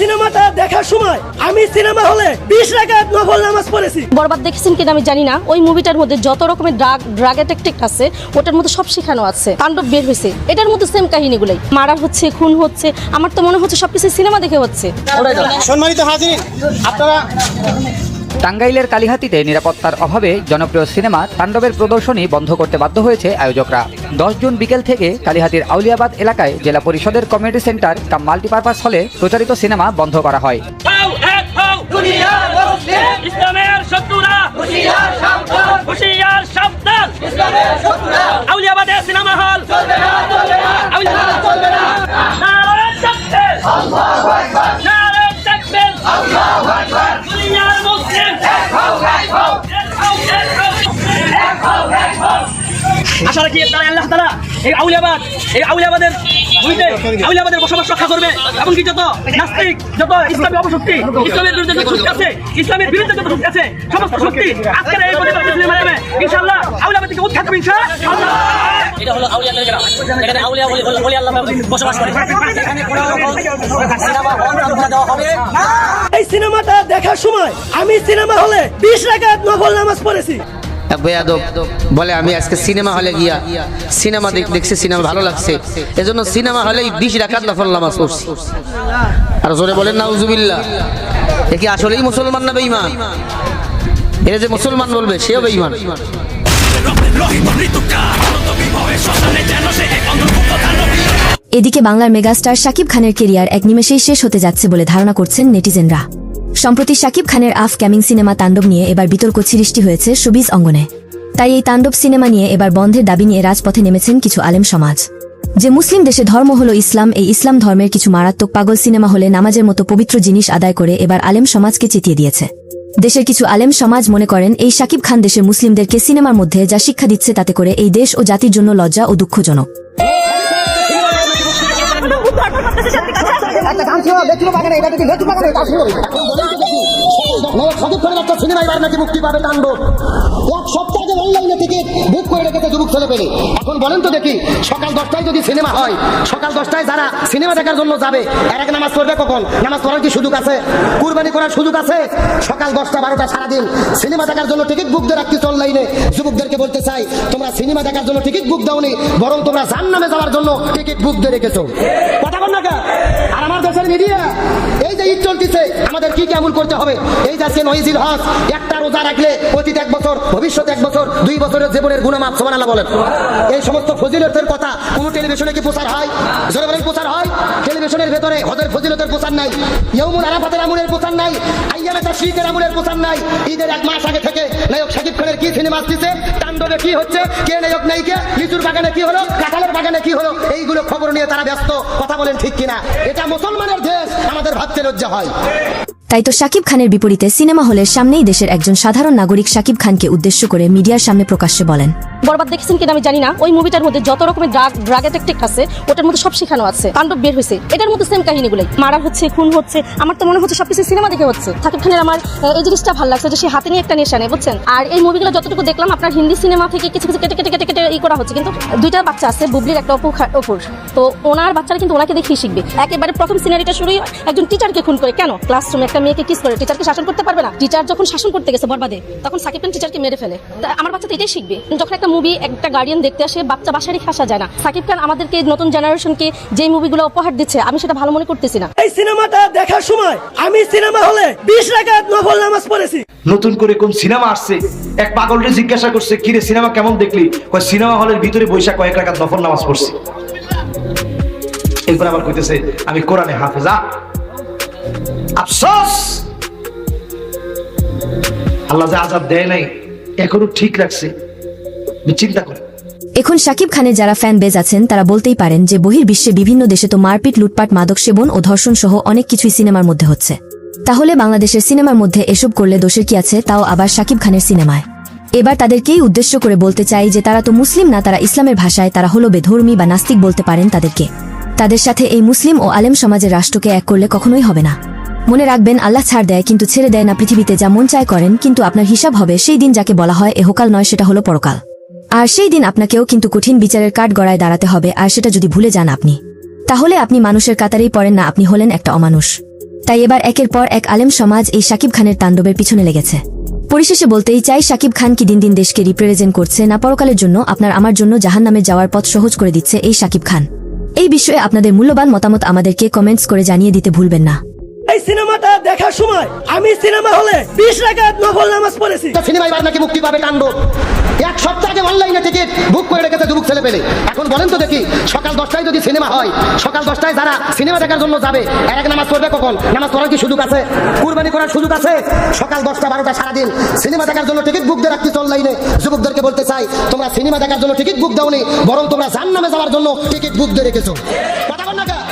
সিনেমাটা দেখার সময় আমি সিনেমা হলে বিশ রাকাত নফল নামাজ পড়েছি। বরবাদ দেখেছেন কিনা আমি জানি না। ওই মুভিটার মধ্যে যত রকমের ড্রাগ ড্রাগ অ্যাটেক্টিক আছে ওটার মধ্যে সব শেখানো আছে। তাণ্ডব বের হয়েছে। এটার মধ্যে সেম কাহিনীগুলোই। মারা হচ্ছে খুন হচ্ছে। আমার তো মনে হচ্ছে সবকিছু সিনেমা দেখে হচ্ছে। সম্মানিত হাজির আপনারা টাঙ্গাইলের কালিহাতিতে নিরাপত্তার অভাবে জনপ্রিয় সিনেমা তাণ্ডবের প্রদর্শনী বন্ধ করতে বাধ্য হয়েছে আয়োজকরা। দশ জুন বিকেল থেকে কালিহাতির আউলিয়াবাদ এলাকায় জেলা পরিষদের কমিউনিটি সেন্টার কাম মাল্টিপারপাস হলে প্রচারিত সিনেমা বন্ধ করা হয়। আশা রাখি তারা আল্লাহ তারা এই আউলিয়াবাদ এই আউলিয়াবাদের ভূমিতে আউলিয়াবাদের বসবাস রক্ষা করবে। এমনকি যত নাস্তিক যত ইসলামী অপশক্তি ইসলামের বিরুদ্ধে যত শক্তি আছে ইসলামের বিরুদ্ধে যত শক্তি আছে সমস্ত শক্তি আজকের এই প্রতিবাদ মাধ্যমে ইনশাআল্লাহ আউলিয়াবাদ থেকে উৎখাত হবে ইনশাআল্লাহ। এটা হলো আউলিয়াদের গ্রাম এখানে আউলিয়া বলি বলি আল্লাহ বসবাস করে। এখানে কোনো রকম সিনেমা হল দেওয়া হবে। এই সিনেমাটা দেখার সময় আমি সিনেমা হলে বিশ রাকাত নফল নামাজ পড়েছি। এক বেয়াদব বলে, আমি আজকে সিনেমা হলে গিয়া সিনেমা দেখ, দেখছি, সিনেমা ভালো লাগছে। এজন্য সিনেমা হলেই বিশ রাকাত নফল নামাজ পড়ছি। আর জোরে বলেন না উজুবিল্লা কি আসলেই মুসলমান না বেঈমান? এরা যে মুসলমান বলবে, সেও বেঈমান। এদিকে বাংলার মেগাস্টার শাকিব খানের কেরিয়ার এক নিমেষেই শেষ হতে যাচ্ছে বলে ধারণা করছেন নেটিজেনরা। সম্প্রতি শাকিব খানের আফ ক্যামিং সিনেমা তাণ্ডব নিয়ে এবার বিতর্ক সৃষ্টি হয়েছে সুবিজ অঙ্গনে। তাই এই তাণ্ডব সিনেমা নিয়ে এবার বন্ধের দাবি নিয়ে রাজপথে নেমেছেন কিছু আলেম সমাজ। যে মুসলিম দেশে ধর্ম হল ইসলাম, এই ইসলাম ধর্মের কিছু মারাত্মক পাগল সিনেমা হলে নামাজের মতো পবিত্র জিনিস আদায় করে এবার আলেম সমাজকে চেতিয়ে দিয়েছে। দেশের কিছু আলেম সমাজ মনে করেন, এই শাকিব খান দেশের মুসলিমদেরকে সিনেমার মধ্যে যা শিক্ষা দিচ্ছে তাতে করে এই দেশ ও জাতির জন্য লজ্জা ও দুঃখজনক। একটা গান ছিল দেখছিল বাগানে এটা দেখি বাগানে এটা ছিল একটা সিনেমা এবার নাকি মুক্তি পাবে এক সপ্তাহ আগে অনলাইনে টিকিট বুক করে রেখেছে যুবক ছেলে পেলে এখন বলেন তো দেখি, সকাল দশটায় যদি সিনেমা হয়, সকাল দশটায় যারা সিনেমা দেখার জন্য যাবে নামাজ পড়বে কখন? নামাজ পড়ার কি সুযোগ আছে? কুরবানি করার সুযোগ আছে? সকাল দশটা, বারোটা সারাদিন সিনেমা দেখার জন্য টিকিট বুক দিয়ে অনলাইনে। যুবকদেরকে বলতে চাই, তোমরা সিনেমা দেখার জন্য টিকিট বুক দাওনি, বরং তোমরা জান নামে যাওয়ার জন্য টিকিট বুক দিয়ে রেখেছো। এই যে ঈদ চলতেছে আমাদের কি কেমন করতে হবে? এই যে আজকে নইজিল হজ, একটা রোজা রাখলে অতীত এক বছর, ভবিষ্যৎ এক বছর, দুই বছরের জীবনের গুণমাপ সমান আল্লাহ বলেন। এই সমস্ত ফজিলতের কথা কোন টেলিভিশনে কি প্রচার হয়? জোরে বলেন, প্রচার হয়? টেলিভিশনের ভেতরে হজের ফজিলতের প্রচার নাই ইয়মুল আরাফাতের আমুলের প্রচার নাই, আইয়ামে তাশরিকের আমুলের প্রচার নাই, ঈদের এক মাস আগে থেকে নায়ক শাকিব খানের কি সিনেমা আসতেছে? তাণ্ডবে কি হচ্ছে? কে নায়ক নায়িকা? লিচুর বাগানে কি হলো? কাঁঠালের বাগানে কি হলো? এইগুলো খবর নিয়ে তারা ব্যস্ত, কথা বলেন ঠিক কিনা? এটা মুসলমানের দেশ আমাদের ভাবতে লজ্জা হয়। তাই তো শাকিব খানের বিপরীতে সিনেমা হলের সামনেই দেশের একজন সাধারণ নাগরিক শাকিব খানকে উদ্দেশ্য করে মিডিয়ার সামনে প্রকাশ্যে বলেন। বরবাদ দেখেছেন কিনা আমি জানি না। ওই মুভিটার মধ্যে যত রকমের ড্রাগ ড্রাগ অ্যাটেক্টিক আছে, ওটার মধ্যে সব শেখানো আছে। তাণ্ডব বের হয়েছে। এটার মধ্যে সেম কাহিনীগুলোই। মারা হচ্ছে, খুন হচ্ছে, আমার তো মনে হচ্ছে সবকিছু সিনেমা দেখে হচ্ছে। শাকিব খানের আমার এই জিনিসটা ভালো লাগছে যে সে হাতে নিয়ে একটা নেশা নেই বুঝছেন? আর এই মুভিগুলো যতটুকু দেখলাম, আপনার হিন্দি সিনেমা থেকে কিছু কিছু কেটে কেটে কেটে কেটে ই করা হচ্ছে। কিন্তু দুইটা বাচ্চা আছে, বুবলির একটা অপু অপুর। তো ওনার বাচ্চারা কিন্তু ওনাকে দেখেই শিখবে। একেবারে প্রথম সিনারিটা শুরুই একজন টিচারকে খুন করে। কেন? ক্লাসরুমে একটা মেয়েকে কিস করে টিচারকে শাসন করতে পারবে না। টিচার যখন শাসন করতে গেছে বরবাদে তখন সাকিব খান টিচারকে মেরে ফেলে। আমার বাচ্চা তো এটাই শিখবে। যখন একটা মুভি একটা গার্ডিয়ান দেখতে আসে বাচ্চা বাসায় রেখে আসা যায় না। সাকিব খান আমাদেরকে নতুন জেনারেশনকে যেই মুভিগুলো উপহার দিচ্ছে আমি সেটা ভালো মনে করতেছি না। এই সিনেমাটা দেখার সময় আমি সিনেমা হলে বিশ রাকাত নফল নামাজ পড়েছি। নতুন করে কোন সিনেমা আসছে? এক পাগলরে জিজ্ঞাসা করছে কিরে সিনেমা কেমন দেখলি? কয় সিনেমা হলের ভিতরে বৈশাখ কয়েক রাখাত নফল নামাজ পড়ছি। এরপর আবার কইতেছে আমি কোরআনে হাফেজা আফসোস। আল্লাহ যে আজাদ দেয় নাই, এখনও ঠিক রাখছে। চিন্তা করে। এখন শাকিব খানের যারা ফ্যান বেজ আছেন, তারা বলতেই পারেন যে বহির্বিশ্বে বিভিন্ন দেশে তো মারপিট, লুটপাট, মাদক সেবন ও ধর্ষণ সহ অনেক কিছুই সিনেমার মধ্যে হচ্ছে। তাহলে বাংলাদেশের সিনেমার মধ্যে এসব করলে দোষের কি আছে? তাও আবার শাকিব খানের সিনেমায়। এবার তাদেরকেই উদ্দেশ্য করে বলতে চাই যে তারা তো মুসলিম না, তারা ইসলামের ভাষায়, তারা হলো বেধর্মী বা নাস্তিক বলতে পারেন তাদেরকে। তাদের সাথে এই মুসলিম ও আলেম সমাজের রাষ্ট্রকে এক করলে কখনোই হবে না। মনে রাখবেন, আল্লাহ ছাড় দেয়, কিন্তু ছেড়ে দেয় না পৃথিবীতে যা মন চায় করেন, কিন্তু আপনার হিসাব হবে, সেই দিন যাকে বলা হয় এহকাল নয়, সেটা হলো পরকাল। আর সেই দিন আপনাকেও কিন্তু কঠিন বিচারের কাঠ গড়ায় দাঁড়াতে হবে, আর সেটা যদি ভুলে যান আপনি। তাহলে আপনি মানুষের কাতারেই পড়েন না, আপনি হলেন একটা অমানুষ। তাই এবার একের পর এক আলেম সমাজ এই শাকিব খানের তাণ্ডবের পিছনে লেগেছে। পরিশেষে বলতেই চাই শাকিব খান কি দিন দিন দেশকে রিপ্রেজেন্ট করছে, না পরকালের জন্য আপনার আমার জন্য জাহান নামে যাওয়ার পথ সহজ করে দিচ্ছে এই শাকিব খান। এই বিষয়ে আপনাদের মূল্যবান মতামত আমাদেরকে কমেন্টস করে জানিয়ে দিতে ভুলবেন না। এই সিনেমাটা দেখার সময় আমি সিনেমা হলে বিশ নামাজ পড়েছি। সিনেমা এবার নাকি মুক্তি পাবে টানবো এক সপ্তাহ আগে অনলাইনে টিকিট বুক করে রেখেছে ছেলে পেলে। এখন বলেন তো দেখি, সকাল দশটায় যদি সিনেমা হয়, সকাল দশটায় যারা সিনেমা দেখার জন্য যাবে আগে নামাজ পড়বে কখন? নামাজ পড়ার কি সুযোগ আছে? কুরবানি করার সুযোগ আছে? সকাল দশটা, বারোটা সারাদিন সিনেমা দেখার জন্য টিকিট বুক দিয়ে রাখতেছে অনলাইনে যুবকদেরকে বলতে চাই, তোমরা সিনেমা দেখার জন্য টিকিট বুক দাওনি, বরং তোমরা জান নামে যাওয়ার জন্য টিকিট বুক দিয়ে রেখেছো। কথা